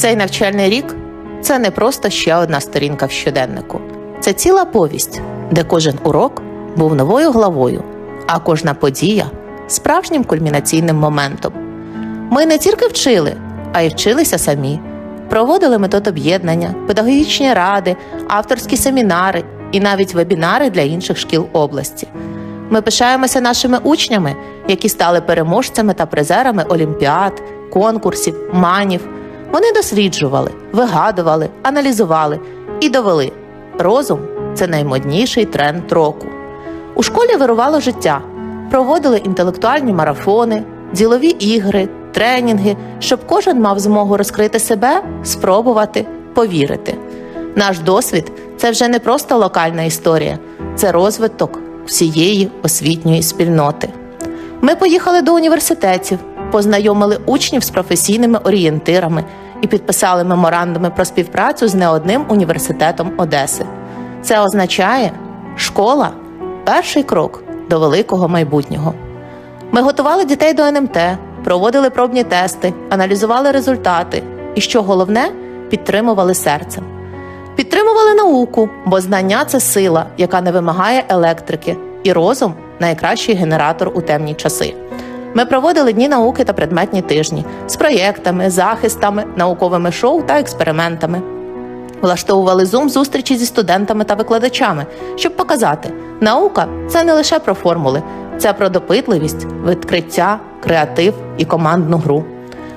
Цей навчальний рік це не просто ще одна сторінка в щоденнику, це ціла повість, де кожен урок був новою главою, а кожна подія справжнім кульмінаційним моментом. Ми не тільки вчили, а й вчилися самі. Проводили метод об'єднання, педагогічні ради, авторські семінари і навіть вебінари для інших шкіл області. Ми пишаємося нашими учнями, які стали переможцями та призерами олімпіад, конкурсів, манів. Вони досліджували, вигадували, аналізували і довели. Розум це наймодніший тренд року. У школі вирувало життя, проводили інтелектуальні марафони, ділові ігри, тренінги, щоб кожен мав змогу розкрити себе, спробувати, повірити. Наш досвід це вже не просто локальна історія, це розвиток всієї освітньої спільноти. Ми поїхали до університетів, познайомили учнів з професійними орієнтирами і підписали меморандуми про співпрацю з не одним університетом Одеси. Це означає, школа перший крок до великого майбутнього. Ми готували дітей до НМТ, проводили пробні тести, аналізували результати і, що головне, підтримували серцем. Підтримували науку, бо знання це сила, яка не вимагає електрики, і розум найкращий генератор у темні часи. Ми проводили дні науки та предметні тижні з проєктами, захистами, науковими шоу та експериментами. Влаштовували зум зустрічі зі студентами та викладачами, щоб показати, наука це не лише про формули, це про допитливість, відкриття, креатив і командну гру.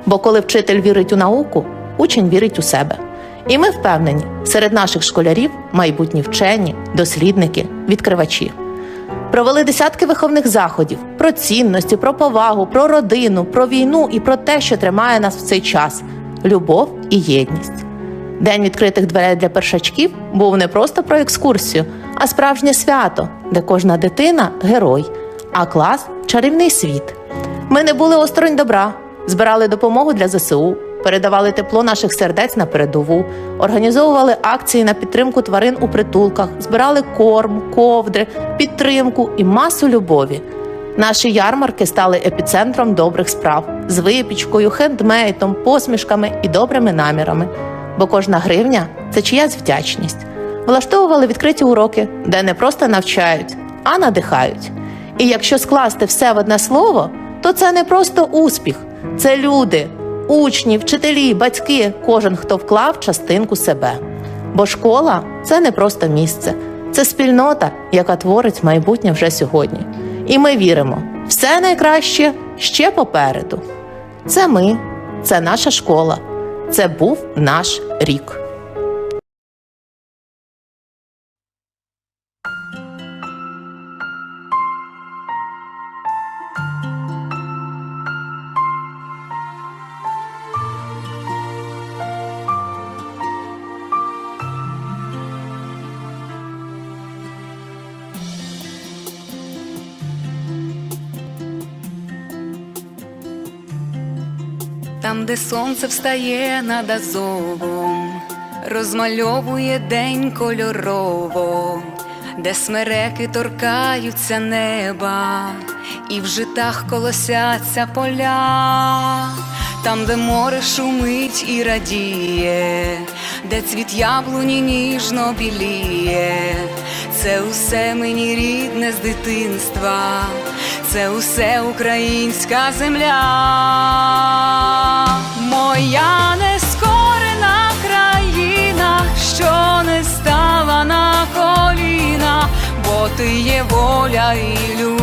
Бо коли вчитель вірить у науку, учень вірить у себе. І ми впевнені, серед наших школярів майбутні вчені, дослідники, відкривачі. Провели десятки виховних заходів про цінності, про повагу, про родину, про війну і про те, що тримає нас в цей час любов і єдність. День відкритих дверей для першачків був не просто про екскурсію, а справжнє свято, де кожна дитина герой, а клас чарівний світ. Ми не були осторонь добра, збирали допомогу для ЗСУ, передавали тепло наших сердець на передову, організовували акції на підтримку тварин у притулках, збирали корм, ковдри, підтримку і масу любові. Наші ярмарки стали епіцентром добрих справ з випічкою, хендмейтом, посмішками і добрими намірами. Бо кожна гривня це чиясь вдячність. Влаштовували відкриті уроки, де не просто навчають, а надихають. І якщо скласти все в одне слово, то це не просто успіх, це люди, учні, вчителі, батьки, кожен, хто вклав частинку себе. Бо школа це не просто місце, це спільнота, яка творить майбутнє вже сьогодні. І ми віримо, все найкраще ще попереду. Це ми, це наша школа, це був наш рік. Там, де сонце встає над Азовом, розмальовує день кольорово, де смереки торкаються неба, і в житах колосяться поля, там, де море шумить і радіє, де цвіт яблуні ніжно біліє, це усе мені рідне з дитинства, це усе українська земля, моя нескорена країна, що не стала на коліна, бо ти є воля і любов,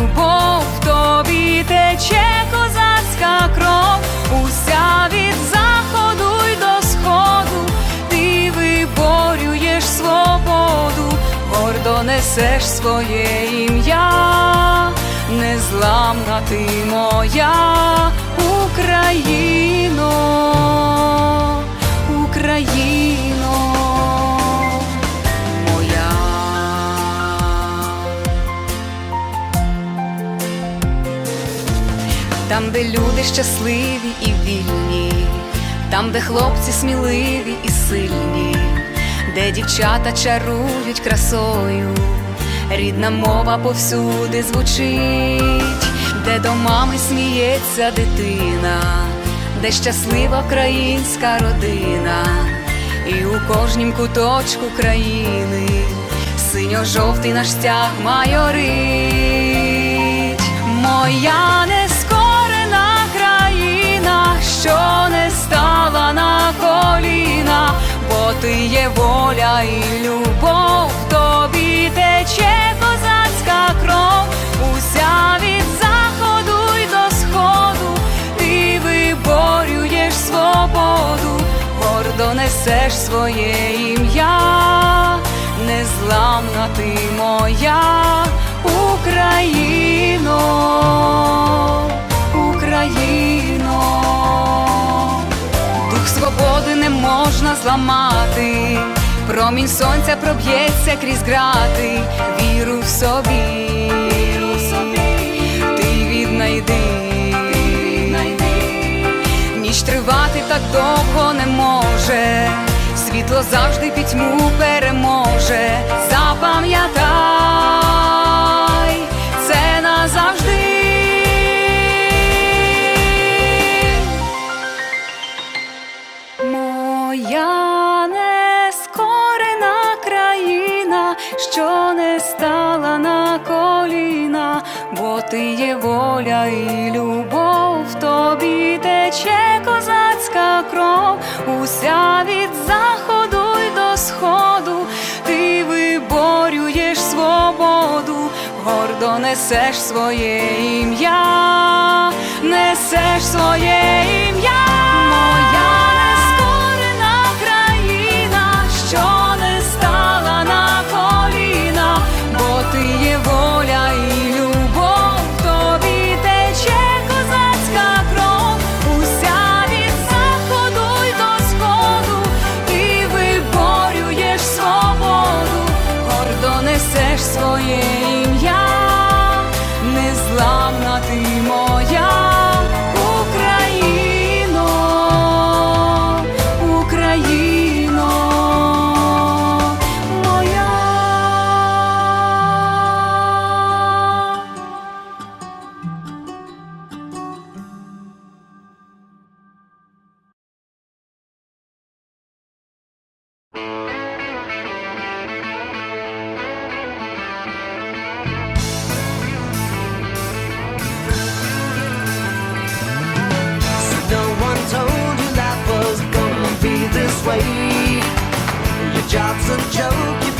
несеш своє ім'я, незламна ти моя Україно, Україно моя. Там, де люди щасливі і вільні, там, де хлопці сміливі і сильні, де дівчата чарують красою, рідна мова повсюди звучить, де до мами сміється дитина, де щаслива українська родина, і у кожнім куточку країни синьо-жовтий наш стяг майорить. Моя нескорена країна, що не стала на коліна, бо ти є воля і любов, несеш своє ім'я, незламна ти моя Україно, Україно. Дух свободи не можна зламати, промінь сонця проб'ється крізь грати, віру в собі, світло завжди пітьму переможе, запам'ятай, це назавжди. Моя нескорена країна, що не стала на коліна, бо ти є воля і любов, в тобі тече козацька кров, уся від заходу сходу, ти виборюєш свободу, гордо несеш своє ім'я, несеш своє ім'я. Моя нескорена країна, що joke,